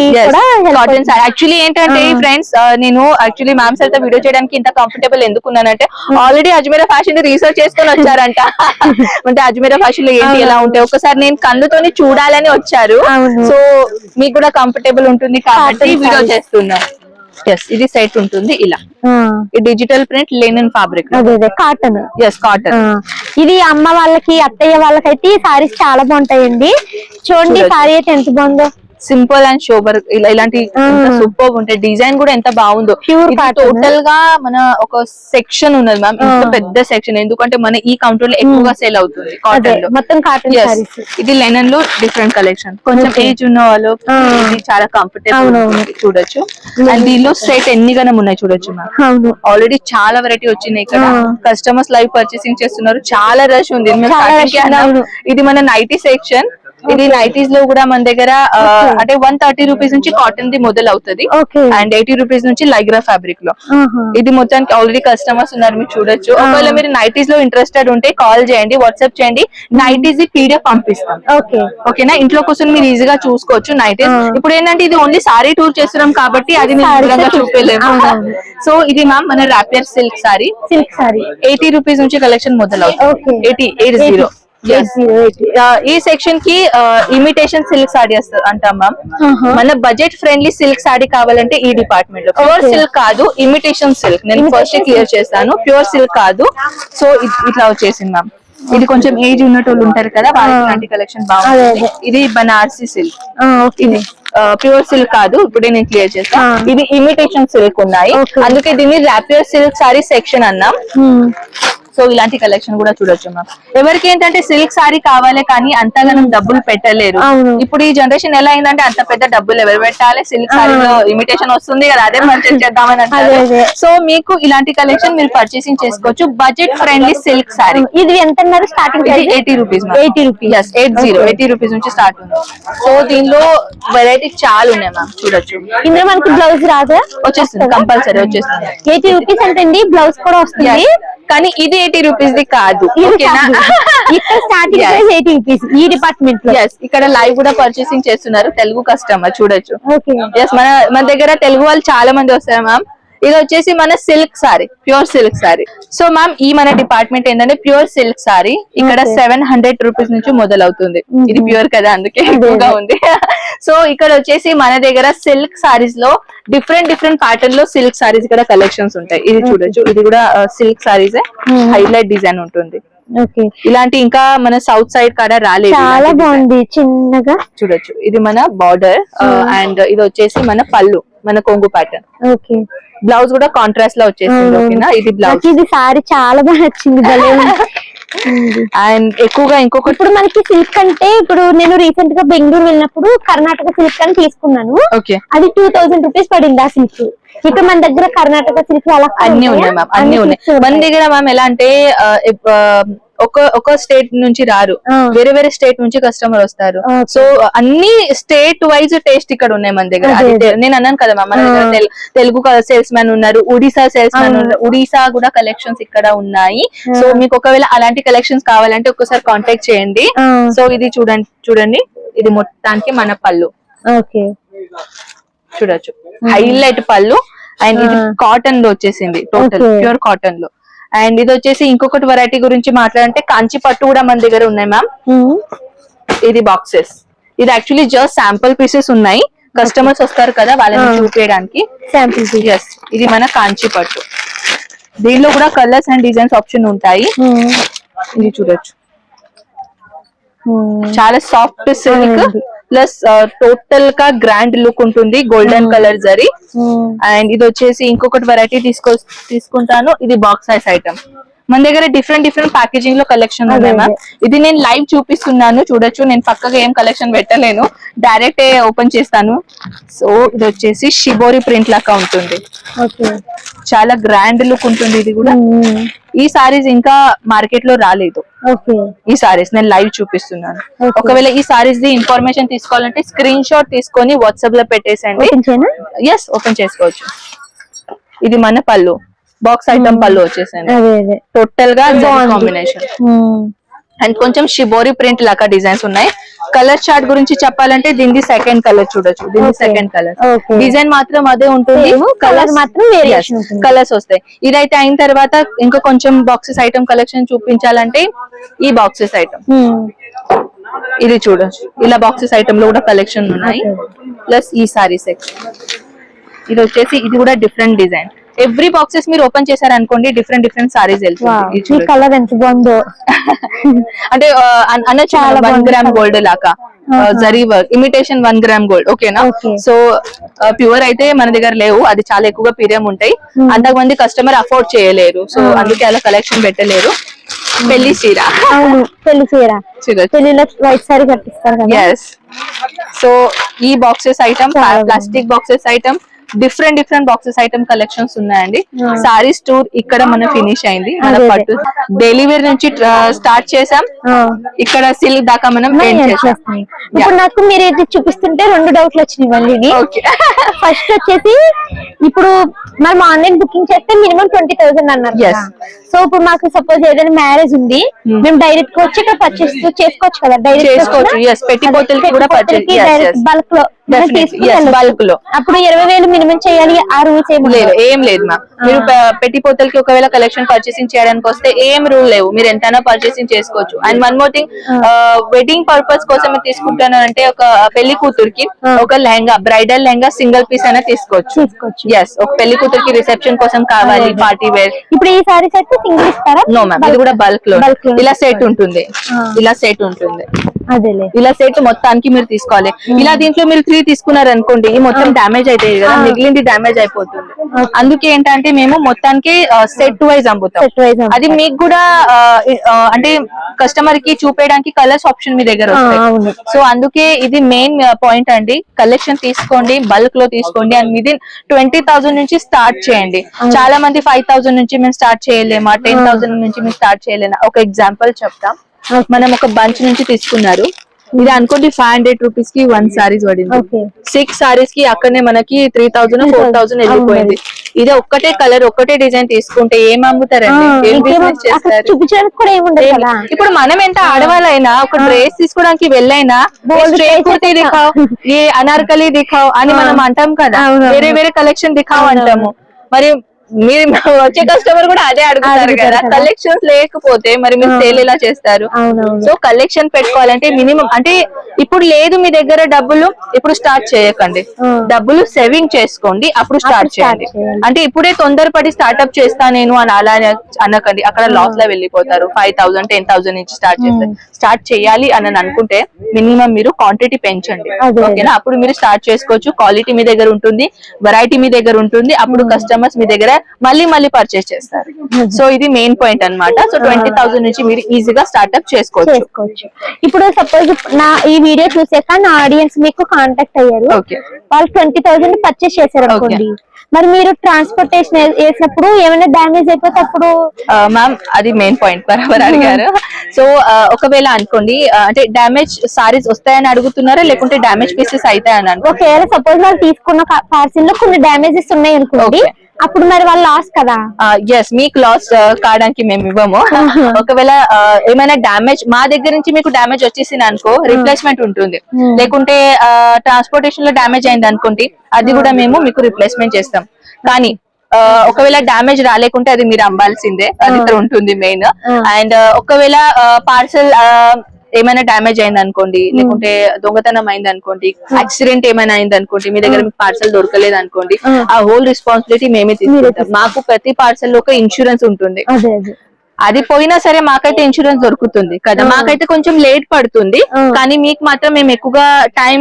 కాటన్ సారీ యాక్చువల్లీ ఏంటంటే. ఫ్రెండ్స్ నేను యాక్చువల్లీ మ్యామ్ సార్తో వీడియో చేయడానికి ఇంత కంఫర్టబుల్ ఎందుకున్నానంటే ఆల్రెడీ అజ్మీరా ఫ్యాషన్ రీసెర్చ్ చేసుకొని వచ్చారంట. [LAUGHS] అంటే అజ్మీరా ఫ్యాషన్లో ఏంటి ఎలా ఉంటాయి? ఒకసారి నేను కళ్ళతోని చూడాలని వచ్చారు. సో మీకు కూడా కంఫర్టబుల్ ఉంటుంది కాబట్టి వీడియో sarees. ఎస్ ఇది సెట్ ఉంటుంది ఇలా. డిజిటల్ ప్రింట్ లెనిన్ ఫ్యాబ్రిక్ అదే అదే కాటన్ ఎస్ కాటన్ ఇది అమ్మ వాళ్ళకి అత్తయ్య వాళ్ళకైతే ఈ సారీస్ చాలా బాగుంటాయండి. చూడండి. సారీ అయితే ఎంత బాగుందో. సింపుల్ అండ్ షోబర్ ఇలా ఇలాంటి. సూపర్ ఉంటాయి. డిజైన్ కూడా ఎంత బాగుందో. టోటల్గా మన ఒక సెక్షన్ ఉన్నది మ్యామ్ ఇంత. పెద్ద సెక్షన్ ఎందుకంటే మన ఈ కౌంటర్లో ఎక్కువగా సేల్ అవుతుంది కాటన్లో. మొత్తం కాటన్ ఇది లెనన్లో డిఫరెంట్ కలెక్షన్ కొంచెం. ఏజ్ ఉన్న వాళ్ళు. ఇది చాలా కంఫర్టబుల్. చూడొచ్చు. అండ్ దీనిలో స్ట్రైట్ ఎన్ని గనం ఉన్నాయి చూడొచ్చు మ్యామ్ ఆల్రెడీ చాలా వెరైటీ వచ్చినాయి ఇక్కడ. కస్టమర్స్ లైవ్ పర్చేసింగ్ చేస్తున్నారు. చాలా రష్ ఉంది. ఇది మన నైటీ సెక్షన్ ఇది నైటీస్లో కూడా మన దగ్గర. అంటే వన్ థర్టీ రూపీస్ నుంచి కాటన్ ది మొదలు అవుతుంది అండ్ ఎయిటీ రూపీస్ నుంచి లైగ్రా ఫ్యాబ్రిక్లో. ఆహా. ఇది మొత్తానికి ఆల్రెడీ కస్టమర్స్ ఉన్నారు మీరు చూడొచ్చు. ఆ. ఒకవేళ మీరు నైటీస్లో ఇంట్రెస్టెడ్ ఉంటే కాల్ చేయండి వాట్సాప్ చేయండి. నైటీస్ ది పీడిఎఫ్ పంపిస్తాం. ఓకే ఓకేనా ఇంట్లో కూర్చొని మీరు ఈజీగా చూసుకోవచ్చు నైటీస్ ఆ. ఇప్పుడు ఏంటంటే ఇది ఓన్లీ సారీ టూర్ చేస్తున్నాం కాబట్టి అది నేను Sarees వివరంగా చూ- చూపించలేము అవునవును. సో ఇది మ్యామ్ మన rapier silk sari silk sari eighty rupees నుంచి కలెక్షన్ మొదలవుతుంది. ఎయిటీ ఎయిట్ జీరో ఈ సెక్షన్కి ఇమిటేషన్ సిల్క్ సారీ అంటాం మ్యామ్ ఆహా. మన బడ్జెట్ ఫ్రెండ్లీ సిల్క్ సారీ కావాలంటే ఈ డిపార్ట్మెంట్లో. ప్యూర్. సిల్క్ కాదు ఇమిటేషన్ సిల్క్ నేను ఫస్ట్ క్లియర్ చేస్తాను ప్యూర్ సిల్క్ కాదు. సో ఇట్లా వచ్చేసింది మ్యామ్ ఇది కొంచెం ఏజ్ ఉన్నట్టు ఉంటారు కదా వాళ్ళకి కలెక్షన్ బాగుంటుంది. అదే. ఇది బనారసి సిల్క్ ఓకే ఇది ప్యూర్ సిల్క్ కాదు ఇప్పుడే నేను క్లియర్ చేస్తా ఆ. ఇది ఇమిటేషన్ సిల్క్ ఉన్నాయి. అందుకే దీన్ని రాపియర్ సిల్క్ సారీ సెక్షన్ అన్నాం. సో ఇలాంటి కలెక్షన్ కూడా చూడొచ్చు మ్యామ్ ఎవరికి ఏంటంటే సిల్క్ సారీ కావాలి కానీ అంతగానం డబ్బులు పెట్టలేరు. ఇప్పుడు ఈ జనరేషన్ ఎలా అయిందంటే అంత పెద్ద డబ్బులు ఎవరు పెట్టాలి? సిల్క్. సారీలో ఇమిటేషన్ వస్తుంది కదా అదే పర్చేస్ చేద్దామని అంటారు. సో మీకు ఇలాంటి కలెక్షన్ మీరు పర్చేసింగ్ చేసుకోవచ్చు. బడ్జెట్ ఫ్రెండ్లీ సిల్క్ సారీ ఇది ఎంత starting eighty rupees eighty rupees eight zero eighty rupees నుంచి స్టార్ట్ ఉంది. సో దీనిలో వెరైటీ చాలా ఉన్నాయి మ్యామ్ చూడొచ్చు. ఇందులో మనకి బ్లౌజ్ రాదా? వచ్చేస్తుంది కంపల్సరీ వచ్చేస్తుంది. ఎయిటీ రూపీస్ అంటే బ్లౌజ్ కూడా వస్తుంది. కానీ ఇది ఎయిటీ రూపీస్ ది కాదు. [LAUGHS] ఇక్కడ starting Yes. Price eighty rupees ఈ డిపార్ట్మెంట్లో. ఇక్కడ లైవ్ కూడా పర్చేసింగ్ చేస్తున్నారు తెలుగు కస్టమర్ చూడొచ్చు. ఎస్ మన మన దగ్గర తెలుగు వాళ్ళు చాలా మంది వస్తారు మ్యామ్ ఇది వచ్చేసి మన silk sari pure silk sari so ma'am ఈ మన డిపార్ట్మెంట్ ఏంటంటే ప్యూర్ సిల్క్ సారీ ఇక్కడ. సెవెన్ హండ్రెడ్ రూపీస్ నుంచి మొదలవుతుంది. ఇది ప్యూర్ కదా అందుకే ఎక్కువగా ఉంది. సో ఇక్కడ వచ్చేసి మన దగ్గర సిల్క్ సారీస్లో డిఫరెంట్ డిఫరెంట్ ప్యాటర్న్లో సిల్క్ సారీస్ ఇక్కడ కలెక్షన్స్ ఉంటాయి. ఇది చూడొచ్చు. ఇది కూడా సిల్క్ సారీస్. హైలైట్ డిజైన్ ఉంటుంది. ఓకే ఇలాంటి ఇంకా మన సౌత్ సైడ్ కాడ రాలేదు చాలా. బాగుంది. చిన్నగా? చూడొచ్చు. ఇది మన బార్డర్ అండ్ ఇది వచ్చేసి మన పళ్ళు మన కొంగు ప్యాటర్న్ ఓకే బ్లౌజ్ కూడా కాంట్రాస్ట్లో వచ్చేసింది ఓకేనా ఇది బ్లౌజ్ ఇది సారీ చాలా బాగా నచ్చింది. [LAUGHS] అండ్ ఎక్కువగా ఇంకొకటి ఇప్పుడు మనకి సిల్క్ అంటే ఇప్పుడు నేను రీసెంట్గా బెంగళూరు వెళ్ళినప్పుడు కర్ణాటక సిల్క్ అని తీసుకున్నాను. ఓకే. అది టూ థౌసండ్ రూపీస్ పడింది ఆ సిల్క్ ఇక్కడ మన దగ్గర కర్ణాటక సిల్క్ అలా అన్ని ఉన్నాయి మ్యామ్ అన్ని ఉన్నాయి. మన దగ్గర మ్యామ్ ఎలా అంటే ఒక ఒక స్టేట్ నుంచి రారు. వేరే వేరే స్టేట్ నుంచి కస్టమర్ వస్తారు. సో అన్ని స్టేట్ వైజ్ టేస్ట్ ఇక్కడ ఉన్నాయి మన దగ్గర నేను అన్నాను కదా మన దగ్గర తెలుగు సేల్స్ మ్యాన్ ఉన్నారు ఒడిశా సేల్స్ మ్యాన్. ఉన్నారు ఒడిశా కూడా కలెక్షన్స్ ఇక్కడ ఉన్నాయి. సో మీకు ఒకవేళ అలాంటి కలెక్షన్స్ కావాలంటే ఒకసారి కాంటాక్ట్ చేయండి. సో ఇది చూడండి చూడండి ఇది మొత్తానికి మన పళ్ళు ఓకే చూడొచ్చు హైలైట్ పళ్ళు అండ్ ఇది. కాటన్లో వచ్చేసింది టోటల్. ప్యూర్ కాటన్లో అండ్ ఇది వచ్చేసి ఇంకొకటి వెరైటీ గురించి మాట్లాడంటే కాంచి పట్టు కూడా మన దగ్గర ఉన్నాయి మ్యామ్ ఇది బాక్సెస్ ఇది యాక్చువల్లీ జస్ట్ శాంపుల్ పీసెస్ ఉన్నాయి. కస్టమర్స్ వస్తారు కదా వాళ్ళని. చూపించడానికి శాంపిల్ ఎస్ ఇది మన కాంచి పట్టు. దీనిలో కూడా కలర్స్ అండ్ డిజైన్స్ ఆప్షన్ ఉంటాయి. ఇది చూడొచ్చు. చాలా సాఫ్ట్ సిల్క్. ప్లస్ టోటల్గా గ్రాండ్ లుక్ ఉంటుంది గోల్డెన్ కలర్ జరీ అండ్ ఇది వచ్చేసి ఇంకొకటి వెరైటీ తీసుకో తీసుకుంటాను. ఇది బాక్స్ సైజ్ ఐటమ్ మన దగ్గర డిఫరెంట్ డిఫరెంట్ ప్యాకేజింగ్లో కలెక్షన్ ఉన్నాయి మ్యామ్. ఇది నేను లైవ్ చూపిస్తున్నాను. చూడొచ్చు. నేను పక్కగా ఏం కలెక్షన్ పెట్టలేను. డైరెక్ట్ ఓపెన్ చేస్తాను. సో ఇది వచ్చేసి షిబోరి ప్రింట్ లాగా ఉంటుంది. ఓకే. చాలా గ్రాండ్ లుక్ ఉంటుంది ఇది కూడా. ఈ సారీస్ ఇంకా మార్కెట్లో రాలేదు. ఓకే. ఈ సారీస్ నేను లైవ్ చూపిస్తున్నాను. ఒకవేళ ఈ సారీస్ ది ఇన్ఫర్మేషన్ తీసుకోవాలంటే స్క్రీన్ షాట్ తీసుకొని వాట్సాప్లో పెట్టేసండి. ఎస్ ఓపెన్ చేసుకోవచ్చు. ఇది మన పళ్ళు. బాక్స్ ఐటమ్ పళ్ళు అదే టోటల్గా. కాంబినేషన్. అండ్ కొంచెం షిబోరి ప్రింట్ లాగా డిజైన్స్ ఉన్నాయి. కలర్ చార్ట్ గురించి చెప్పాలంటే దీనిది సెకండ్ కలర్ చూడొచ్చు. దీని Okay. Second colour. డిజైన్ మాత్రం అదే ఉంటుంది. Colour మాత్రం. కలర్స్ వస్తాయి. ఇదైతే అయిన తర్వాత ఇంకా కొంచెం బాక్సెస్ ఐటమ్ కలెక్షన్ చూపించాలంటే ఈ బాక్సెస్ ఐటమ్. ఇది చూడొచ్చు. ఇలా బాక్సెస్ ఐటమ్లో కూడా కలెక్షన్ ఉన్నాయి. ప్లస్ ఈ సారీ సెక్షన్ ఇది వచ్చేసి ఇది కూడా డిఫరెంట్ డిజైన్ ఎవ్రీ బాక్సెస్ మీరు ఓపెన్ చేశారు అనుకోండి డిఫరెంట్ డిఫరెంట్ సారీస్. వెళ్తుంది. కలర్ ఎంత బాగుందో [LAUGHS] అంటే ఆ, అన్- అనొచ్చు చాలా వన్ గ్రామ్. గోల్డ్ లాగా. Zari work imitation one gram gold ఓకేనా. సో ప్యూర్ అయితే మన దగ్గర లేవు అది చాలా ఎక్కువగా పీరియం ఉంటాయి Hmm. అంతమంది కస్టమర్ అఫోర్డ్ చేయలేరు సో Ah. అందుకే అలా కలెక్షన్ పెట్టలేరు పెళ్ళి చీర పెళ్ళి చీర పెళ్ళిలో వైట్ సారీ కట్టిస్తారు సో ఈ boxes item. Plastic boxes item different different boxes item collections ఉన్నాయండి Hmm. సారీస్ టూర్ ఇక్కడ మన ఫినిష్ అయింది మన. పట్టు డైలీ వేర్ నుంచి స్టార్ట్ చేసాం. ఇక్కడ సిల్క్ దాకా మనం? ఇప్పుడు నాకు మీరు ఇది చూపిస్తుంటే రెండు డౌట్లు వచ్చినాయి మళ్ళీ ఫస్ట్ వచ్చేసి ఇప్పుడు మనం ఆన్లైన్ బుకింగ్ చేస్తే మినిమం ట్వంటీ థౌసండ్ అన్నారు. సో ఇప్పుడు మాకు సపోజ్ ఏదైనా మ్యారేజ్ ఉంది Hmm. మేము డైరెక్ట్గా వచ్చి ఇక్కడ పర్చేస్ చేసుకోవచ్చు కదా డైరెక్ట్ చేసుకోవచ్చు. బల్క్లో bulk లో. అప్పుడు ఇరవై వేలు మినిమం చేయాలి ఆ రూల్స్ ఏమి లేదు ఏం లేదు మ్యామ్ మీరు పెట్టిపోతలకి ఒకవేళ కలెక్షన్ పర్చేసింగ్ చేయడానికి వస్తే ఏం రూల్ లేవు. మీరు ఎంతైనా పర్చేసింగ్ చేసుకోవచ్చు. And one more thing wedding purpose కోసం తీసుకుంటాను అంటే ఒక పెళ్ళి కూతురికి. ఒక lehenga bridal lehenga single piece అయినా తీసుకోవచ్చు. ఎస్ ఒక పెళ్ళి కూతురికి రిసెప్షన్ కోసం కావాలి. పార్టీ వేర్ ఇప్పుడు ఈ సారీస్ అయితే సింగిల్ ఇస్తారా? నో మ్యామ్ ఇది కూడా బల్క్లో. ఇలా? సెట్ ఉంటుంది. ఇలా సెట్ ఉంటుంది. ఇలా సెట్ మొత్తానికి మీరు తీసుకోవాలి. ఇలా దీంట్లో మీరు త్రీ తీసుకున్నారు అనుకోండి మొత్తం డ్యామేజ్ అవుతాయి కదా. మిగిలింది డ్యామేజ్ అయిపోతుంది. అందుకే ఏంటంటే మేము మొత్తానికి సెట్ వైజ్ అమ్ముతాం. అది మీకు కూడా అంటే కస్టమర్కి చూపేయడానికి కలర్స్ ఆప్షన్ మీ దగ్గర. సో అందుకే ఇది మెయిన్ పాయింట్ అండి. కలెక్షన్ తీసుకోండి బల్క్లో తీసుకోండి అండ్ విదిన్ ట్వంటీ థౌసండ్ నుంచి స్టార్ట్ చేయండి. చాలా మంది ఫైవ్ థౌసండ్ నుంచి మేము స్టార్ట్ చేయలేమా టెన్ థౌసండ్ నుంచి మేము స్టార్ట్ చేయలేమా? ఒక ఎగ్జాంపుల్ చెప్తాం. మనం ఒక బంచ్ నుంచి తీసుకున్నారు. ఇది అనుకోండి ఫైవ్ హండ్రెడ్ రూపీస్కి వన్ సారీస్ పడింది. సిక్స్ సారీస్కి అక్కడనే మనకి త్రీ థౌసండ్ ఫోర్ థౌసండ్ వెళ్ళిపోయింది. ఇది ఒక్కటే కలర్ ఒక్కటే డిజైన్ తీసుకుంటే ఏం అమ్ముతారండి? ఏం బిజినెస్ చేస్తారు? ఇప్పుడు మనం ఎంత ఆడవాళ్ళైనా ఒక డ్రెస్ తీసుకోవడానికి వెళ్ళైనా కుర్తీ దిఖావ్ ఏ అనార్కలి దిఖావ్ అని మనం అంటాం కదా. వేరే వేరే కలెక్షన్ దిఖావ్. అంటాము. మరి మీరు [LAUGHS] వచ్చే కస్టమర్ కూడా అదే అడుగుతారు కదా. కలెక్షన్స్ లేకపోతే మరి మీరు. సేల్ ఎలా చేస్తారు? సో కలెక్షన్ పెట్టుకోవాలంటే మినిమం అంటే ఇప్పుడు లేదు మీ దగ్గర డబ్బులు ఇప్పుడు స్టార్ట్ చేయకండి. డబ్బులు సేవింగ్ చేసుకోండి అప్పుడు స్టార్ట్ చేయండి. చేయాలి. అంటే ఇప్పుడే తొందరపడి స్టార్ట్అప్ చేస్తా నేను అని అలా అని అనకండి. అక్కడ లాస్లో వెళ్ళిపోతారు. ఫైవ్ థౌసండ్ టెన్ థౌసండ్ నుంచి స్టార్ట్ చేస్తారు. స్టార్ట్ చేయాలి అని అని అనుకుంటే మినిమం మీరు క్వాంటిటీ పెంచండి. ఓకేనా అప్పుడు మీరు స్టార్ట్ చేసుకోవచ్చు. క్వాలిటీ మీ దగ్గర ఉంటుంది వెరైటీ మీ దగ్గర ఉంటుంది. అప్పుడు కస్టమర్స్ మీ దగ్గర మళ్ళీ మళ్ళీ పర్చేస్ చేస్తారు. సో ఇది మెయిన్ పాయింట్ అన్నమాట. సో ట్వంటీ థౌసండ్ నుంచి మీరు ఈజీగా స్టార్ట్అప్ చేసుకోవచ్చు. ఇప్పుడు సపోజ్ నా ఈ వీడియో చూసాక నా ఆడియన్స్ మీకు కాంటాక్ట్ అయ్యారు. ఓకే వాళ్ళు ట్వంటీ థౌసండ్ పర్చేస్ చేశారు అనుకోండి. మరి మీరు ట్రాన్స్పోర్టేషన్ వేసినప్పుడు ఏమైనా డ్యామేజ్ అయిపోతే అప్పుడు? మ్యామ్ అది మెయిన్ పాయింట్ బరాబర్ అడిగారు. సో ఒకవేళ అనుకోండి ఆ, అంటే డ్యామేజ్ సారీస్ వస్తాయని అడుగుతున్నారా? లేకుంటే డ్యామేజ్ పీసెస్ అవుతాయని అనుకో ఒకవేళ సపోజ్ వాళ్ళు తీసుకున్న పార్సిల్లో కొన్ని డ్యామేజెస్ ఉన్నాయి అనుకోండి. అప్పుడు మరి వాళ్ళు లాస్ కదా? ఎస్ మీకు లాస్ కావడానికి మేము ఇవ్వము. [LAUGHS] ఒకవేళ ఆ, ఏమైనా డ్యామేజ్ మా దగ్గర నుంచి మీకు డ్యామేజ్ వచ్చేసింది అనుకో రిప్లేస్మెంట్ ఉంటుంది. Hmm. లేకుంటే ట్రాన్స్పోర్టేషన్లో డ్యామేజ్ అయింది అనుకోండి అది కూడా మేము మీకు రిప్లేస్మెంట్ చేస్తాం. కానీ ఒకవేళ డ్యామేజ్ రాలేకుంటే అది మీరు అమ్మాల్సిందే. అది ఇక్కడ ఉంటుంది మెయిన్ Hmm. అండ్ ఒకవేళ పార్సల్ ఏమైనా డ్యామేజ్ అయింది అనుకోండి లేకుంటే దొంగతనం అయింది అనుకోండి యాక్సిడెంట్ ఏమైనా అయింది అనుకోండి మీ దగ్గర మీకు పార్సల్ దొరకలేదు అనుకోండి Hmm. ఆ హోల్ రెస్పాన్సిబిలిటీ మేమే తీసుకుంటాం. మాకు ప్రతి పార్సల్లో ఒక ఇన్సూరెన్స్ ఉంటుంది. అదే పోయినా సరే మాకైతే ఇన్సూరెన్స్ దొరుకుతుంది కదా. మాకైతే కొంచెం లేట్ పడుతుంది. కానీ మీకు మాత్రం మేము ఎక్కువగా టైం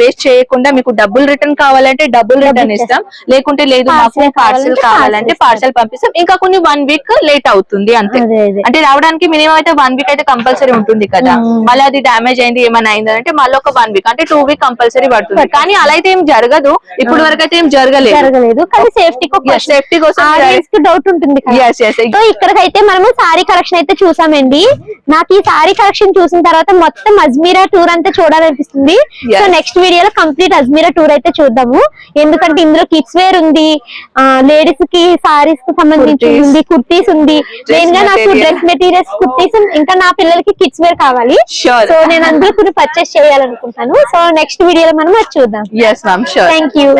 వేస్ట్ చేయకుండా మీకు డబ్బులు రిటర్న్ కావాలంటే డబ్బులు రిటర్న్ ఇస్తాం. లేకుంటే లేదు మాకు పార్సల్ కావాలంటే పార్సల్ పంపిస్తాం. ఇంకా కొన్ని వన్ వీక్ లేట్ అవుతుంది అంతే. అంటే రావడానికి మినిమం అయితే వన్ వీక్ అయితే కంపల్సరీ ఉంటుంది కదా. మళ్ళీ అది డ్యామేజ్ అయింది ఏమైనా అయింది అంటే మళ్ళీ ఒక వన్ వీక్ అంటే టూ వీక్ కంపల్సరీ పడుతుంది. కానీ అలా అయితే ఏం జరగదు. ఇప్పుడు వరకు అయితే ఏం జరగలేదు. జరగలేదు. కానీ సేఫ్టీ సేఫ్టీ కోసం డౌట్ ఉంటుంది ఇక్కడికైతే మనము సారీ కలెక్షన్ అయితే చూసామండి. నాకు ఈ సారీ కలెక్షన్ చూసిన తర్వాత మొత్తం అజ్మీరా టూర్ అంతా చూడాలనిపిస్తుంది. సో నెక్స్ట్ వీడియోలో కంప్లీట్ అజ్మీరా టూర్ అయితే చూద్దాము. ఎందుకంటే ఇందులో కిడ్స్ వేర్ ఉంది లేడీస్కి సారీస్కి సంబంధించి. ఉంది కుర్తీస్ ఉంది. మెయిన్గా నాకు. డ్రెస్ మెటీరియల్స్ కుర్తీస్ ఇంకా నా పిల్లలకి కిడ్స్ వేర్ కావాలి. సో నేను అందులో కొన్ని పర్చేస్ చేయాలనుకుంటాను. సో నెక్స్ట్ వీడియోలో మనం అది చూద్దాం. Thank you